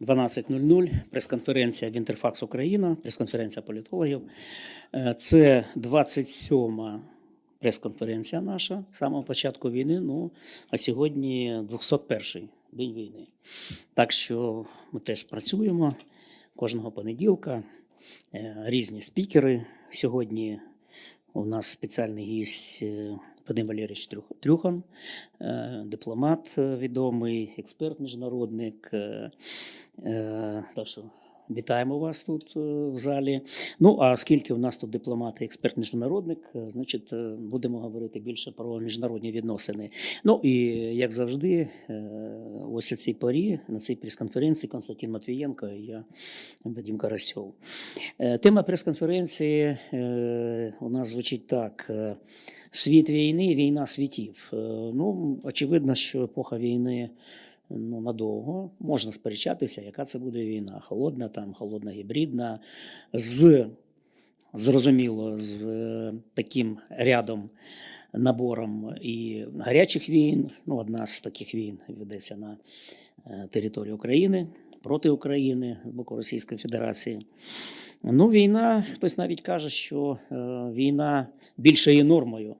12.00, прес-конференція Вінтерфакс Україна, прес-конференція політологів. Е, Це 27-ма прес-конференція наша з самого початку війни. Ну, а сьогодні 201-й день війни. Так що ми теж працюємо кожного понеділка. Е, Різні спікери. Сьогодні у нас спеціальний гість е, Вадим Валерійович Трюх- Трюхан, е, дипломат е, відомий, експерт міжнародник. е, Так що вітаємо вас тут е, в залі. Ну а оскільки у нас тут дипломат і експерт міжнародник, е, значить е, будемо говорити більше про міжнародні відносини. Ну і як завжди, ось у цій порі на цій прес-конференції Константин Матвієнко і я Вадим Карасьов. Тема прес-конференції у нас звучить так: світ війни, війна світів. Ну, очевидно, що епоха війни ну, надовго. Можна сперечатися, яка це буде війна. Холодна, там, холодна гібридна, з зрозуміло, з е, таким рядом. Набором і гарячих війн. Ну, одна з таких війн ведеться на е, території України проти України з боку Російської Федерації. Ну, війна, хтось навіть каже, що е, війна більше є нормою,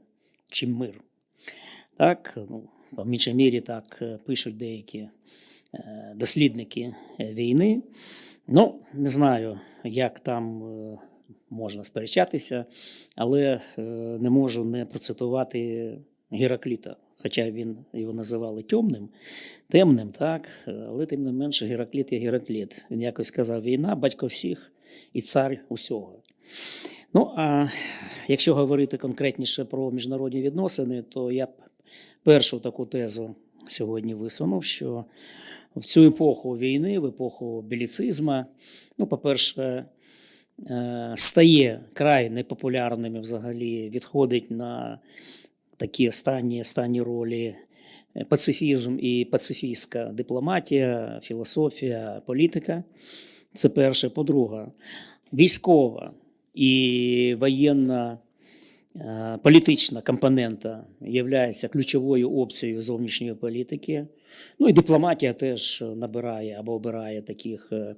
чим мир. Так, ну, в меншій мірі так е, пишуть деякі е, дослідники е, війни. Ну, не знаю, як там можна сперечатися, але не можу не процитувати Геракліта. Хоча він його називали темним, темним, так, але тим не менше Геракліт є Геракліт. Він якось сказав: війна, батько всіх і цар усього. Ну, а якщо говорити конкретніше про міжнародні відносини, то я б першу таку тезу сьогодні висунув, що в цю епоху війни, в епоху біліцизму, ну, по-перше, е, стає край непопулярним і взагалі відходить на такі останні, останні ролі е, пацифізм і пацифістська дипломатія, філософія, політика. Це перше. По-друге, військова і воєнна політична компонента є ключовою опцією зовнішньої політики. Ну і дипломатія теж набирає або обирає таких е,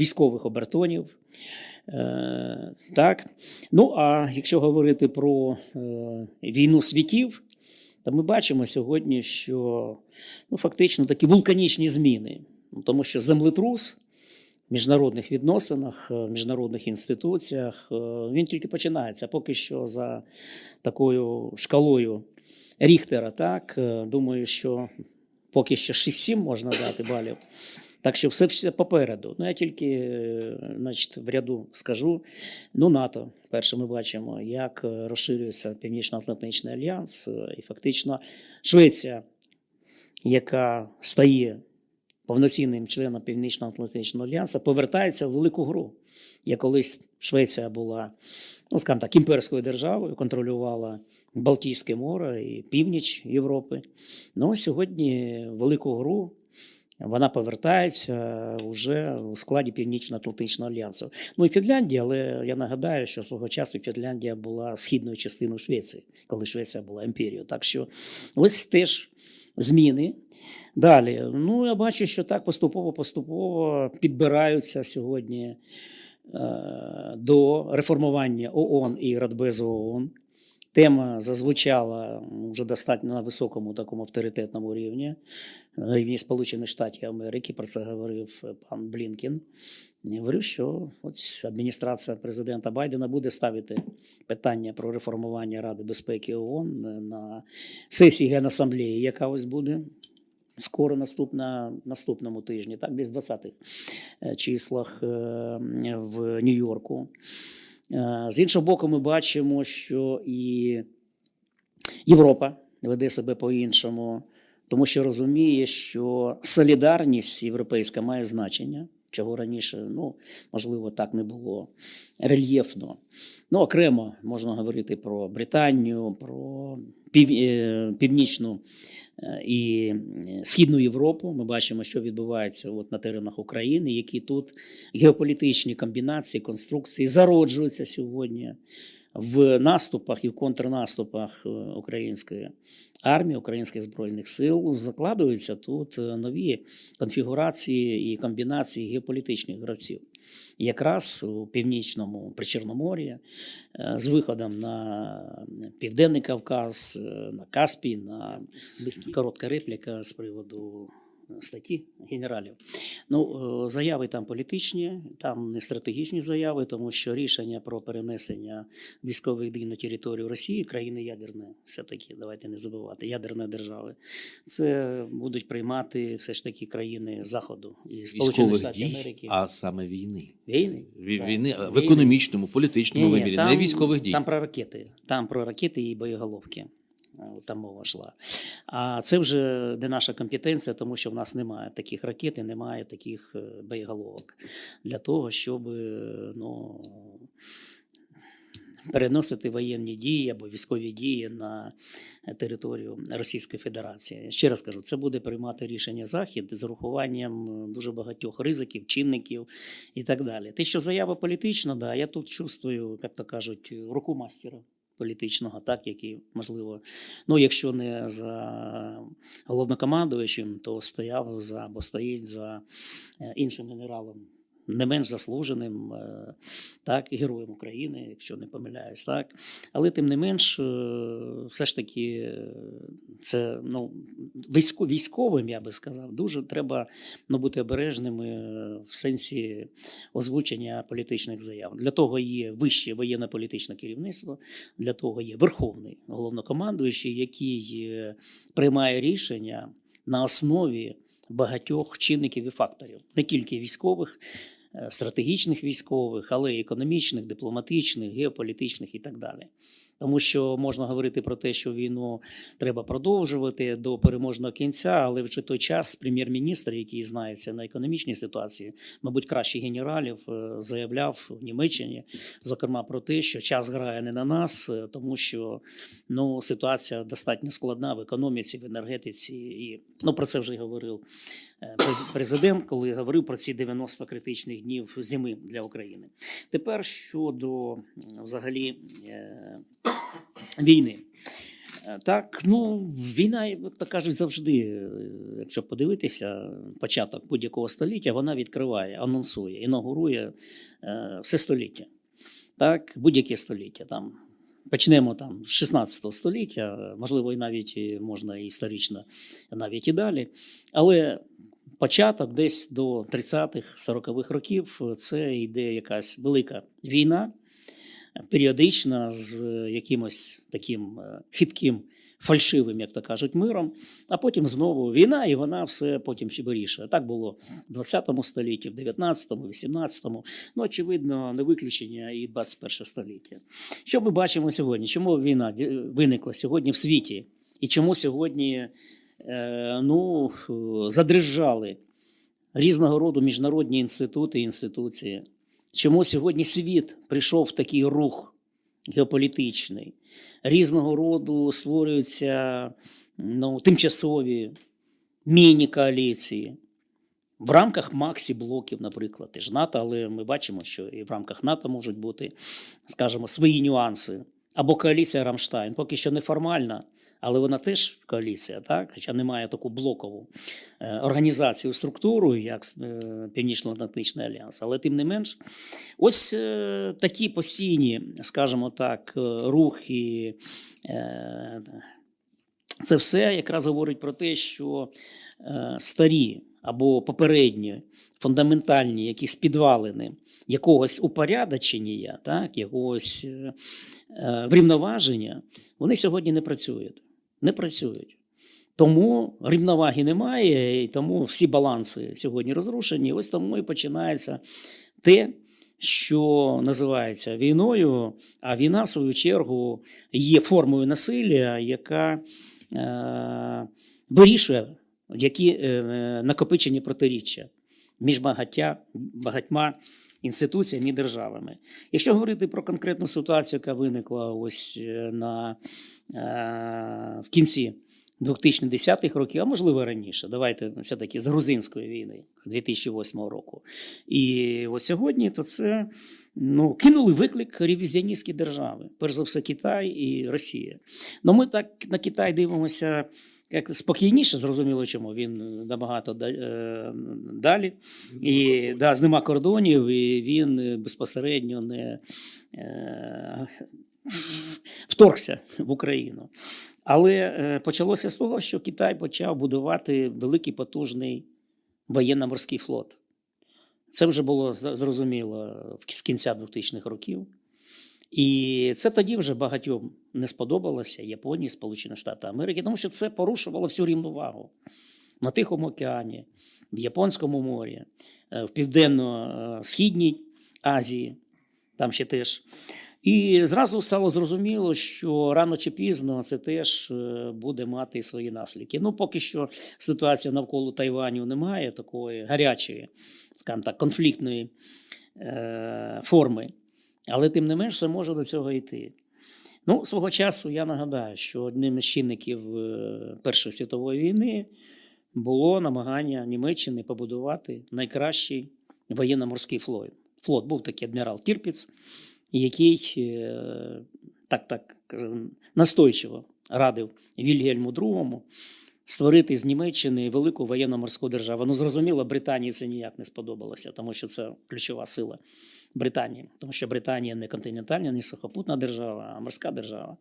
військових обертонів. Е, Так. Ну, а якщо говорити про е, війну світів, то ми бачимо сьогодні, що ну, фактично такі вулканічні зміни, тому що землетрус міжнародних відносинах, е, в міжнародних інституціях, е, він тільки починається. Поки що за такою шкалою Ріхтера, так, е, думаю, що поки що 6-7 можна дати балів. Так що все, все попереду. Ну, я тільки значить, в ряду скажу. Ну, НАТО, перше, ми бачимо, як розширюється Північно-Атлантичний альянс, і фактично Швеція, яка стає повноцінним членом Північно-Атлантичного альянсу, повертається в велику гру. Як колись Швеція була, ну скажімо так, імперською державою, контролювала Балтійське море і північ Європи. Ну, сьогодні велику гру вона повертається вже у складі Північно-Атлантичного альянсу. Ну і Фінляндія, але я нагадаю, що свого часу Фінляндія була східною частиною Швеції, коли Швеція була імперією. Так що ось теж зміни. Далі, ну я бачу, що так поступово-поступово підбираються сьогодні е, до реформування ООН і Радбезу ООН. Тема зазвучала вже достатньо на високому такому авторитетному рівні, на рівні Сполучених Штатів Америки. Про це говорив пан Блінкін. І говорив, що ось адміністрація президента Байдена буде ставити питання про реформування Ради безпеки ООН на сесії Генасамблеї, яка ось буде скоро наступна, наступному тижні, так, десь в 20-х е, числах е, в Нью-Йорку. Е, З іншого боку, ми бачимо, що і Європа веде себе по-іншому, тому що розуміє, що солідарність європейська має значення, чого раніше, ну, можливо, так не було рельєфно. Ну, окремо можна говорити про Британію, про пів, е, північну е, і е, Східну Європу. Ми бачимо, що відбувається от на теренах України, які тут геополітичні комбінації, конструкції зароджуються сьогодні. В наступах і в контрнаступах е, української армії, українських збройних сил закладуються тут е, нові конфігурації і комбінації геополітичних гравців. Якраз у північному Причорномор'ї е, з виходом на Південний Кавказ, на Каспій, на. Коротка репліка з приводу статті генералів. Ну, е, заяви там політичні, там не стратегічні заяви, тому що рішення про перенесення військових дій на територію Росії, країни ядерної, все-таки, давайте не забувати, ядерної держави, це будуть приймати все ж таки країни Заходу і Сполучених Штатів Америки. а саме війни. Війни? Війни в економічному, політичному вимірі, не військових дій. Там про ракети. Там про ракети і боєголовки. Е, Там мова йшла. А це вже не наша компетенція, тому що в нас немає таких ракет і немає таких е, боєголовок для того, щоб е, ну, переносити воєнні дії або військові дії на територію Російської Федерації. Ще раз кажу, це буде приймати рішення Захід з урахуванням дуже багатьох ризиків, чинників і так далі. Те, що заява політична, да, я тут чувствую, як то кажуть, руку мастера політичного, так, який, можливо, ну, якщо не за головнокомандуючим, то стояв за або стоїть за е, іншим генералом. Не менш заслуженим, е, так, героєм України, якщо не помиляюсь, так. Але тим не менш, е, все ж таки, е, це ну, військо, військовим, я би сказав, дуже треба ну, бути обережними в сенсі озвучення політичних заяв. Для того є вище воєнно-політичне керівництво, для того є верховний головнокомандуючий, який приймає рішення на основі багатьох чинників і факторів, не тільки військових, стратегічних військових, але й економічних, дипломатичних, геополітичних і так далі. Тому що можна говорити про те, що війну треба продовжувати до переможного кінця, але вже той час прем'єр-міністр, який знається на економічній ситуації, мабуть, кращих генералів, е, заявляв в Німеччині, зокрема про те, що час грає не на нас, е, тому що ну, ситуація достатньо складна в економіці, в енергетиці, і ну про це вже говорив е, президент, коли говорив про ці 90 критичних днів зими для України. Тепер щодо взагалі війни. Е, Так, ну війна, як то кажуть, завжди, е, якщо подивитися, початок будь-якого століття, вона відкриває, анонсує, інаугурує е, все століття. Так, будь-яке століття там. Почнемо там з 16 століття, можливо, і навіть можна історично, навіть і далі. Але початок десь до 30-х, 40-х років це йде якась велика війна, періодична з якимось таким е, хитким, фальшивим, як то кажуть, миром. А потім знову війна, і вона все потім ще вирішує. Так було в 20 столітті, в 19-му, 18-му. Ну, очевидно, не виключення і 21 століття. Що ми бачимо сьогодні? Чому війна е, виникла сьогодні в світі? І чому сьогодні е, ну, задрижали різного роду міжнародні інститути і інституції? Чому сьогодні світ прийшов в такий рух геополітичний? Різного роду створюються ну, тимчасові міні-коаліції. В рамках Максі блоків, наприклад, теж НАТО, але ми бачимо, що і в рамках НАТО можуть бути, скажімо, свої нюанси. Або коаліція Рамштайн, поки що неформальна, але вона теж коаліція, так? хоча немає таку блокову е, організацію, структуру, як е, Північно-Атлантичний альянс. Але тим не менш, ось е, такі постійні, скажімо так, рухи. Це все якраз говорить про те, що старі або попередні фундаментальні якісь підвалини якогось упорядочення, так, якогось врівноваження, вони сьогодні не працюють. Не працюють. Тому рівноваги немає, і тому всі баланси сьогодні розрушені. Ось тому і починається те, що називається війною, а війна, в свою чергу, є формою насилля, яка е, вирішує які е, накопичені протиріччя між багаття, багатьма інституціями і державами. Якщо говорити про конкретну ситуацію, яка виникла ось е, на, е, в кінці 2010-х років, а можливо раніше, давайте все-таки з грузинської війни з 2008 року. І ось сьогодні то це ну, кинули виклик ревізіоністські держави, перш за все, Китай і Росія. Ну, ми так на Китай дивимося як спокійніше, зрозуміло, чому він набагато е, далі. І да, з нема кордонів, і він е, безпосередньо не е, вторгся в Україну. Але е, почалося з того, що Китай почав будувати великий потужний воєнно-морський флот. Це вже було зрозуміло з кінця 2000-х років. І це тоді вже багатьом не сподобалося Японії, Сполучених Штатів Америки, тому що це порушувало всю рівновагу на Тихому океані, в Японському морі, е, в Південно-Східній Азії, там ще теж. І зразу стало зрозуміло, що рано чи пізно це теж е, буде мати свої наслідки. Ну, поки що ситуація навколо Тайваню немає такої гарячої, скажімо так, конфліктної е, форми. Але тим не менш, все може до цього йти. Ну, свого часу я нагадаю, що одним із чинників е, Першої світової війни було намагання Німеччини побудувати найкращий воєнно-морський флот. Флот був такий адмірал Тірпіц, який е, так так настойчиво радив Вільгельму II створити з Німеччини велику воєнно-морську державу. Ну, зрозуміло, Британії це ніяк не сподобалося, тому що це ключова сила Британії, тому що Британія не континентальна, не сухопутна держава, а морська держава.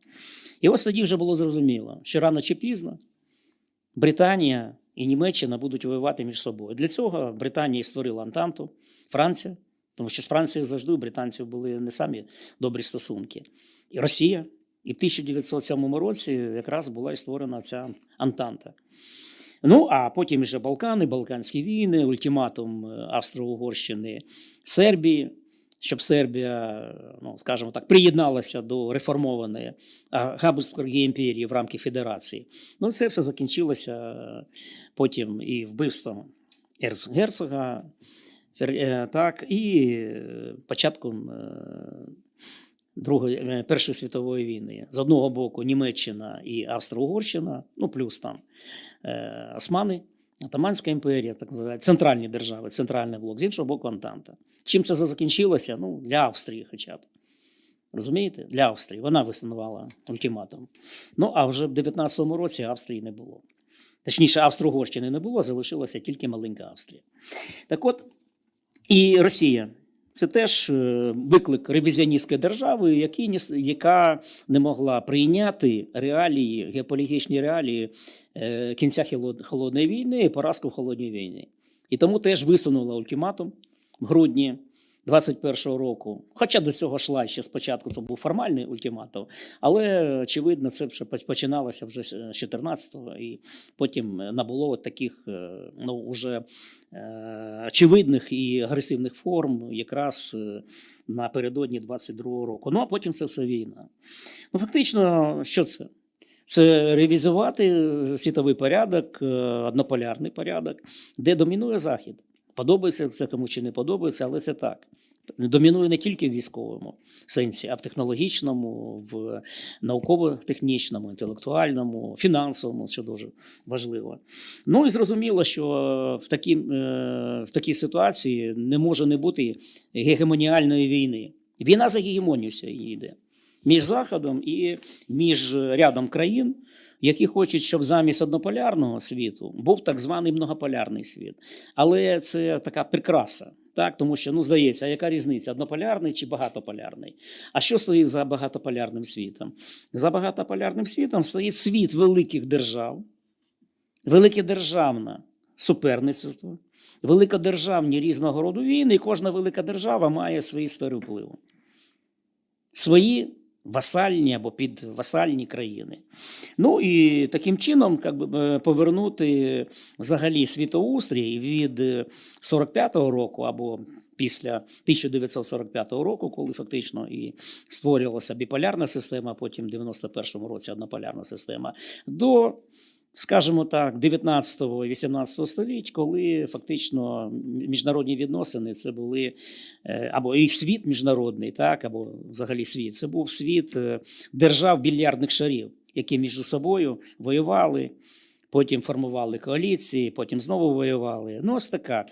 І ось тоді вже було зрозуміло, що рано чи пізно Британія і Німеччина будуть воювати між собою. Для цього Британія і створила Антанту, Франція, тому що з Францією завжди у британців були не самі добрі стосунки. І Росія. І в 1907 році якраз була і створена ця Антанта. Ну, а потім вже Балкани, Балканські війни, ультиматум е, Австро-Угорщини, Сербії, щоб Сербія, ну, скажімо так, приєдналася до реформованої а, імперії в рамках Федерації. Ну, це все закінчилося е, потім і вбивством Ерцгерцога, е, так, і е, початком Другої Першої світової війни. З одного боку Німеччина і Австро-Угорщина, ну плюс там Османи, Отаманська імперія, так називають, центральні держави, центральний блок, з іншого боку Антанта. Чим це закінчилося? Ну, для Австрії хоча б. Розумієте? Для Австрії. Вона висунувала ультиматум. Ну, а вже в 19-му році Австрії не було. Точніше, Австро-Угорщини не було, залишилася тільки маленька Австрія. Так от, і Росія. Це теж е, виклик ревізіоністської держави, яка не могла прийняти реалії, геополітичні реалії е, кінця холод- холодної війни і поразку в холодній війні. І тому теж висунула ультиматум в грудні 21-го року. Хоча до цього йшла ще спочатку, то був формальний ультиматум, але очевидно, це вже починалося вже з 14-го, і потім набуло таких е, ну, уже е, очевидних і агресивних форм якраз е, напередодні 22-го року. Ну а потім це все війна. Ну, фактично, що це? Це ревізувати світовий порядок, е, однополярний порядок, де домінує Захід. Подобається це кому чи не подобається, але це так. Домінує не тільки в військовому сенсі, а в технологічному, в науково-технічному, інтелектуальному, фінансовому, що дуже важливо. Ну і зрозуміло, що в такій, е, в такій ситуації не може не бути гегемоніальної війни. Війна за гегемонію сьогодні йде між Заходом і між рядом країн, які хочуть, щоб замість однополярного світу був так званий многополярний світ. Але це така прикраса. Так, тому що ну здається, а яка різниця? Однополярний чи багатополярний? А що стоїть за багатополярним світом? За багатополярним світом стоїть світ великих держав, великодержавне суперництво, великодержавні різного роду війни, і кожна велика держава має свої сфери впливу. Свої васальні або підвасальні країни. Ну і таким чином як би, е, повернути взагалі світоустрій від е, 45-го року або після 1945 року, коли фактично і створювалася біполярна система, потім в 91-му році однополярна система, до скажімо так, 19 і 18 століть, коли фактично міжнародні відносини це були е, або і світ міжнародний, так, або взагалі світ. Це був світ е, держав більярдних шарів, які між собою воювали, потім формували коаліції, потім знову воювали. Ну, ось така,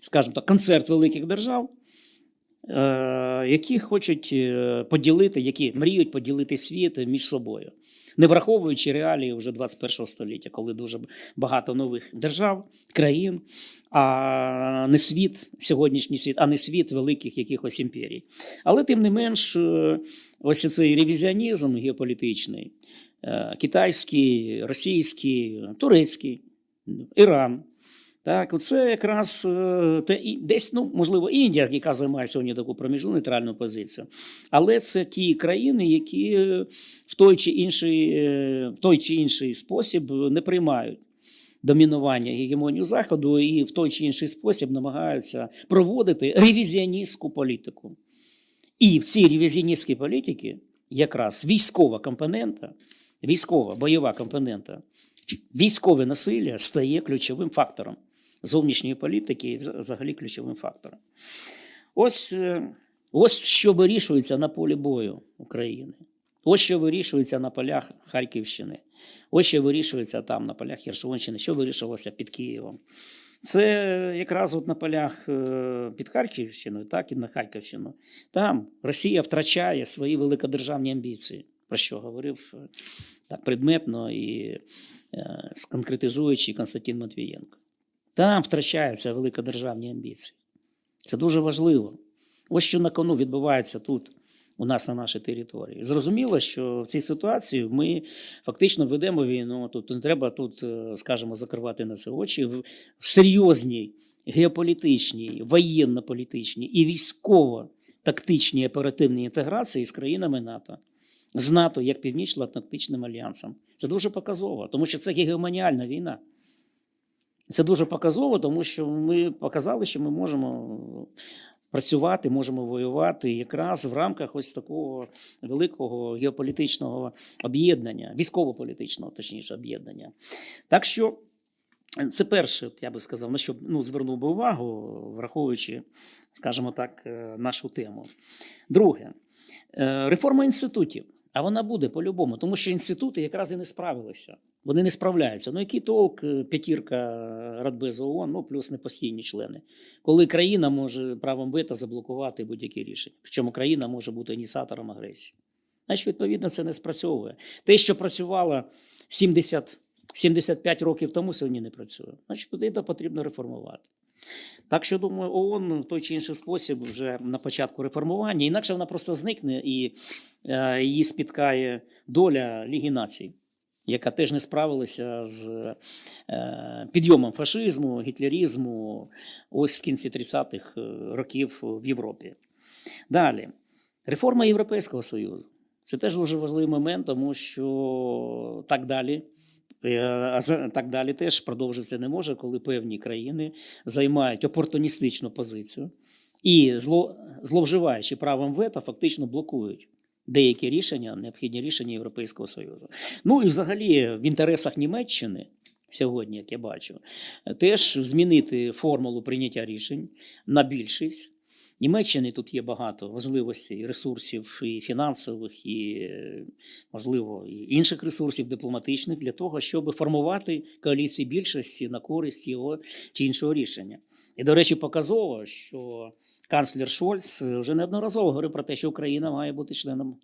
скажімо так, концерт великих держав. е, які хочуть поділити, які мріють поділити світ між собою, не враховуючи реалії вже 21 століття, коли дуже багато нових держав, країн, а не світ, сьогоднішній світ, а не світ великих якихось імперій. Але тим не менш, е, ось цей ревізіонізм геополітичний, е, китайський, російський, турецький, Іран. Так, це якраз е, те, десь, ну, можливо, Індія, яка займає сьогодні таку проміжну нейтральну позицію. Але це ті країни, які е, в той чи інший, е, в той чи інший спосіб не приймають домінування гегемонію Заходу і в той чи інший спосіб намагаються проводити ревізіоністську політику. І в цій ревізіоністській політиці якраз військова компонента, військова бойова компонента, військове насилля стає ключовим фактором зовнішньої політики і взагалі ключовим фактором. Ось, е, ось що вирішується на полі бою України. Ось що вирішується на полях Харківщини. Ось що вирішується там на полях Херсонщини, що вирішувалося під Києвом. Це якраз от на полях е, під Харківщиною, так і на Харківщину. Там Росія втрачає свої великодержавні амбіції, про що говорив е, так предметно і сконкретизуючи Константин Матвієнко. Там втрачаються великодержавні амбіції. Це дуже важливо. Ось що на кону відбувається тут, у нас на нашій території. Зрозуміло, що в цій ситуації ми фактично ведемо війну. Тут не треба тут, е, скажімо, закривати на це очі в серйозній геополітичній, воєнно-політичній і військово-тактичній оперативній інтеграції з країнами НАТО, з НАТО як Північно-Атлантичним альянсом. Це дуже показово, тому що це гегемоніальна війна. Це дуже показово, тому що ми показали, що ми можемо працювати, можемо воювати якраз в рамках ось такого великого геополітичного об'єднання, військово-політичного, точніше, об'єднання. Так що це перше, я би сказав, на що ну, звернув би увагу, враховуючи, скажімо так, е, нашу тему. Друге, е, реформа інститутів. А вона буде по-любому, тому що інститути якраз і не справилися. Вони не справляються. Ну, який толк е, п'ятірка Радбезу ООН, ну плюс непостійні члени, коли країна може правом вето заблокувати будь-які рішення. Причому країна може бути ініціатором агресії. Значить, відповідно, це не спрацьовує. Те, що працювало 70, 75 років тому, сьогодні не працює. Значить, потрібно, потрібно реформувати. Так що, думаю, ООН в той чи інший спосіб вже на початку реформування, інакше вона просто зникне і е, її спіткає доля Ліги націй, яка теж не справилася з е, підйомом фашизму, гітлерізму ось в кінці 30-х років в Європі. Далі, реформа Європейського Союзу. Це теж дуже важливий момент, тому що так далі. е, Так далі теж продовжитися не може, коли певні країни займають опортуністичну позицію і зло, зловживаючи правом вето, фактично блокують деякі рішення, необхідні рішення Європейського Союзу. Ну і взагалі в інтересах Німеччини. Сьогодні, як я бачу, теж змінити формулу прийняття рішень на більшість. Німеччини тут є багато можливостей, ресурсів і фінансових, і, можливо, і інших ресурсів дипломатичних для того, щоб формувати коаліції більшості на користь його чи іншого рішення. І, до речі, показово, що канцлер Шольц вже неодноразово говорив про те, що Україна має бути членом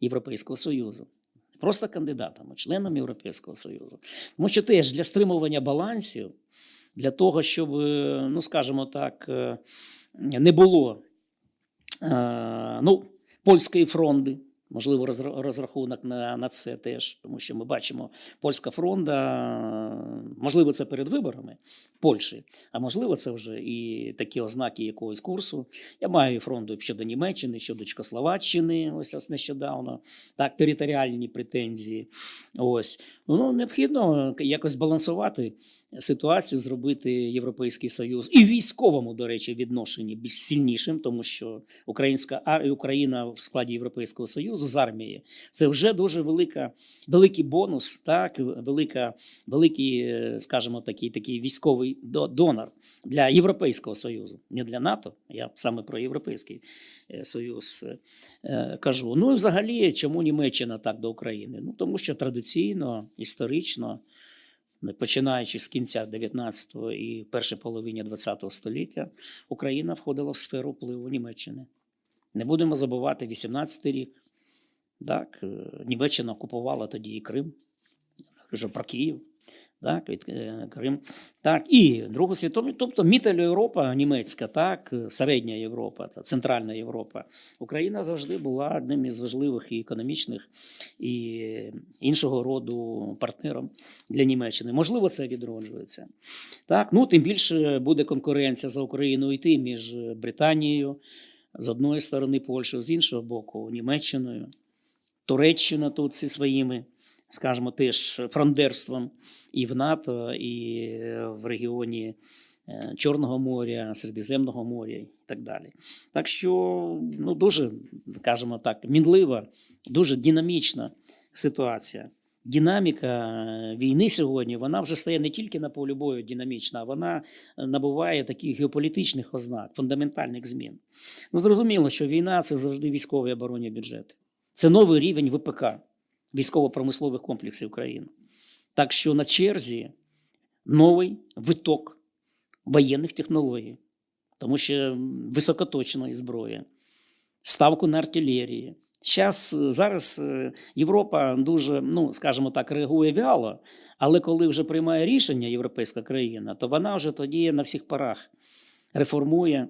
Європейського Союзу. Не просто кандидатом, а членом Європейського Союзу. Тому що теж для стримування балансів, для того, щоб, е, ну скажімо так, е, не було е, ну, польської фронди. Можливо, розра- розрахунок на, на це теж, тому що ми бачимо, польська фронда, можливо, це перед виборами в Польщі, а можливо, це вже і такі ознаки якогось курсу. Я маю фронту щодо Німеччини, щодо Чехословаччини, ось ось нещодавно, так, територіальні претензії. Ось. Ну, необхідно якось балансувати ситуацію, зробити Європейський Союз і військовому, до речі, відношенні більш сильнішим, тому що українська Україна в складі Європейського Союзу з армії це вже дуже велика, великий бонус, так, велика, великий, е, скажімо, такий, такий військовий донор для Європейського Союзу, не для НАТО. Я саме про Європейський е, Союз е, кажу. Ну і взагалі, чому Німеччина так до України? Ну тому що традиційно, історично починаючи з кінця 19-го і першої половині 20-го століття, Україна входила в сферу впливу Німеччини. Не будемо забувати 18-й рік. Так, е, Німеччина окупувала тоді і Крим, вже про Київ. Так, від е, Крим. Так, і Другу світову, тобто Мітель Європа німецька, так, е, середня Європа, та Центральна Європа. Україна завжди була одним із важливих і економічних і іншого роду партнером для Німеччини. Можливо, це відроджується. Так, ну тим більше буде конкуренція за Україну йти між Британією з одної сторони, Польщею, з іншого боку, Німеччиною. Туреччина тут зі своїми, скажімо, теж фрондерством і в НАТО, і в регіоні е, Чорного моря, Середземного моря і так далі. Так що ну, дуже, кажемо так, мінлива, дуже динамічна ситуація. Динаміка війни сьогодні вона вже стає не тільки на полі бою динамічна, а вона набуває таких геополітичних ознак, фундаментальних змін. Ну, зрозуміло, що війна це завжди військові оборонні бюджети. Це новий рівень ВПК військово-промислових комплексів країни. Так що на черзі новий виток воєнних технологій, тому що високоточної зброї, ставку на артилерії. Зараз, зараз е, Європа дуже, ну скажімо так, реагує вяло, але коли вже приймає рішення європейська країна, то вона вже тоді на всіх парах реформує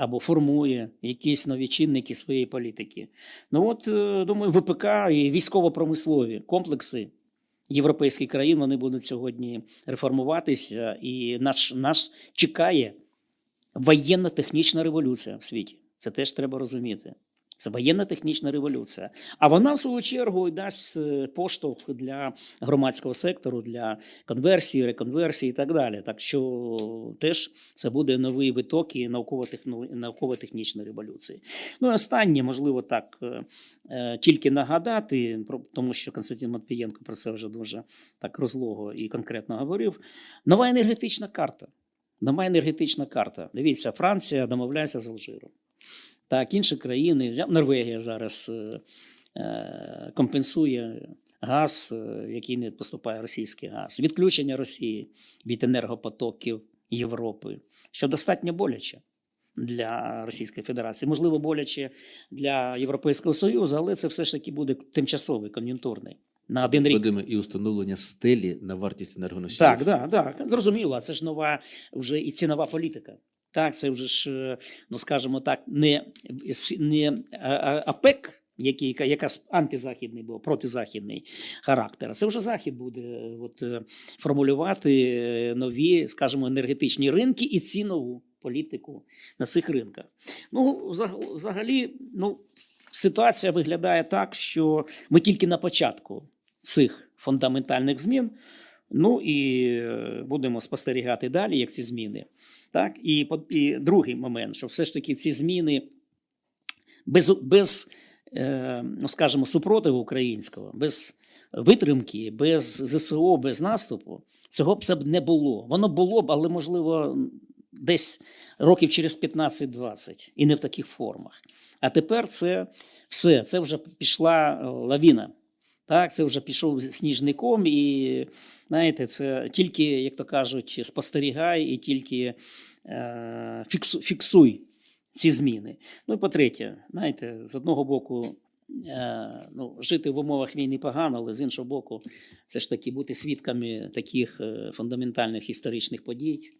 або формує якісь нові чинники своєї політики. Ну от, е, думаю, ВПК і військово-промислові комплекси європейських країн вони будуть сьогодні реформуватися, і наш, нас чекає воєнно-технічна революція в світі. Це теж треба розуміти. Це воєнно-технічна революція. А вона, в свою чергу, дасть е, поштовх для громадського сектору, для конверсії, реконверсії і так далі. Так що теж це буде новий виток і науково-технічної революції. Ну і останнє, можливо, так е, е, тільки нагадати, тому що Константин Матвієнко про це вже дуже так розлого і конкретно говорив. Нова енергетична карта. Нова енергетична карта. Дивіться, Франція домовляється з Алжиром. Так, інші країни, Норвегія зараз е, е, компенсує газ, е, який не поступає російський газ, відключення Росії від енергопотоків Європи, що достатньо боляче для Російської Федерації. Можливо, боляче для Європейського Союзу, але це все ж таки буде тимчасовий, кон'юнктурний. На один рік. Вадиме, і установлення стелі на вартість енергоносіїв. Так, так, так. Зрозуміло, це ж нова вже і цінова політика. Так, це вже ж, е, ну скажімо так, не, не а- а- АПЕК, який, яка антизахідний був, протизахідний характер. а Це вже Захід буде е, от, е, формулювати е, нові, скажімо, енергетичні ринки і цінову політику на цих ринках. Ну, взагалі, ну, ситуація виглядає так, що ми тільки на початку цих фундаментальних змін. Ну і е, будемо спостерігати далі, як ці зміни. Так, і, і другий момент, що все ж таки ці зміни без, без е, ну скажімо, супротиву українського, без витримки, без ЗСО, без наступу, цього б це б не було. Воно було б, але можливо десь років через 15-20 і не в таких формах. А тепер це все, це вже пішла е, лавіна. Так, це вже пішов сніжником, і знаєте, це тільки, як то кажуть, спостерігай і тільки е, фіксу, фіксуй ці зміни. Ну і по-третє, знаєте, з одного боку, е, ну, жити в умовах війни погано, але з іншого боку, все ж таки бути свідками таких е, фундаментальних історичних подій.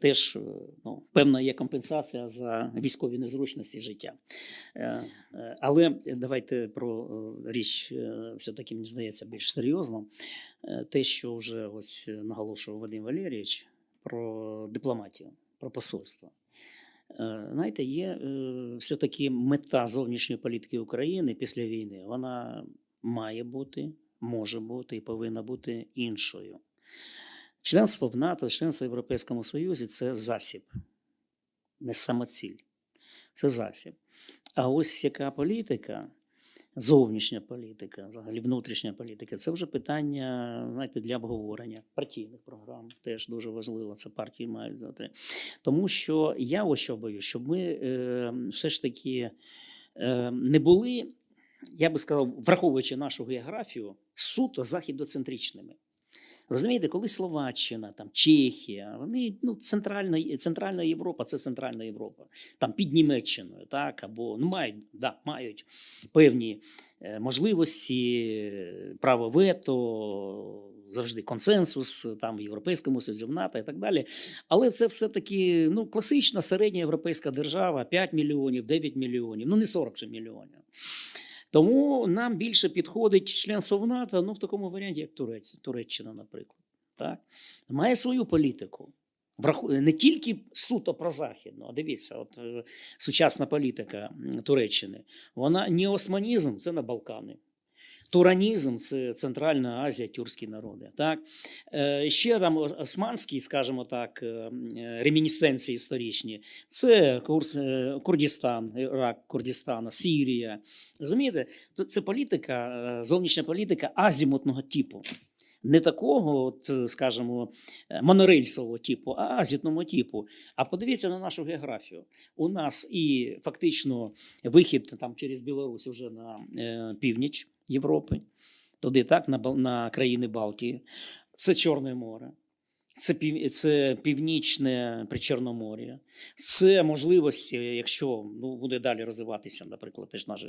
Теж е, ну, певна є компенсація за військові незручності життя. Е, е, Але давайте про річ все-таки мені здається більш серйозно. Те, що вже ось наголошував Вадим Валерійович про дипломатію, про посольство. Знаєте, є все-таки мета зовнішньої політики України після війни. Вона має бути, може бути і повинна бути іншою. Членство в НАТО, членство в Європейському Союзі це засіб, не самоціль. Це засіб. А ось яка політика, зовнішня політика, взагалі внутрішня політика, це вже питання знаєте, для обговорення партійних програм. Теж дуже важливо. Це партії мають знати. Тому що я ось що боюсь, щоб ми е, все ж таки е, не були, я би сказав, враховуючи нашу географію, суто західоцентричними. Розумієте, коли Словаччина, там Чехія, вони ну центральна, центральна Європа це центральна Європа, там під Німеччиною, так або ну мають да, мають певні е, можливості, право вето, завжди консенсус там в Європейському Союзі, в НАТО і так далі. Але це все-таки ну, класична середня європейська держава, 5 мільйонів, 9 мільйонів, ну не 40 же мільйонів. Тому нам більше підходить членство в НАТО, ну в такому варіанті, як Турець, Туреччина, наприклад. Так? Має свою політику. Не тільки суто прозахідну, а дивіться, от е, сучасна політика Туреччини, вона не османізм, це на Балкани. Туранізм це Центральна Азія, тюркські народи. Так? Е, ще там османські, скажімо так, е, е, ремінісценції історичні. Це Курдістан, Ірак, Курдістана, Сірія. Розумієте, це політика, зовнішня політика азімутного типу. Не такого, от, е, скажімо, е, монорельсового типу, а азітного типу. А подивіться на нашу географію. У нас і фактично вихід там через Білорусь вже на е, північ Європи, туди так, на, на країни Балтії. Це Чорне море. Це, пів, це північне Причорномор'я, це можливості, якщо ну, буде далі розвиватися, наприклад, теж наш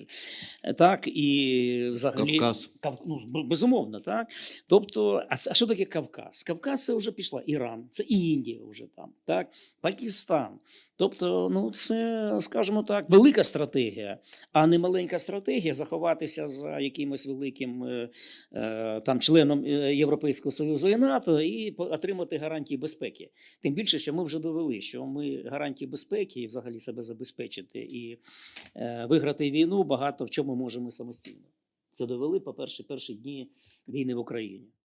е, так і взагалі Кавказ. Кав, ну, безумовно, так. Тобто, а, це, а що таке Кавказ? Кавказ це вже пішла Іран, це і Індія вже там, так, Пакистан. Тобто, ну це, скажімо так, велика стратегія, а не маленька стратегія заховатися за якимось великим е, е, там членом е, Європейського Союзу і НАТО і по- отримати гарантії безпеки. Тим більше, що ми вже довели, що ми гарантії безпеки і взагалі себе забезпечити і виграти війну багато в чому можемо самостійно. Це довели, по-перше, перші дні війни в Україні.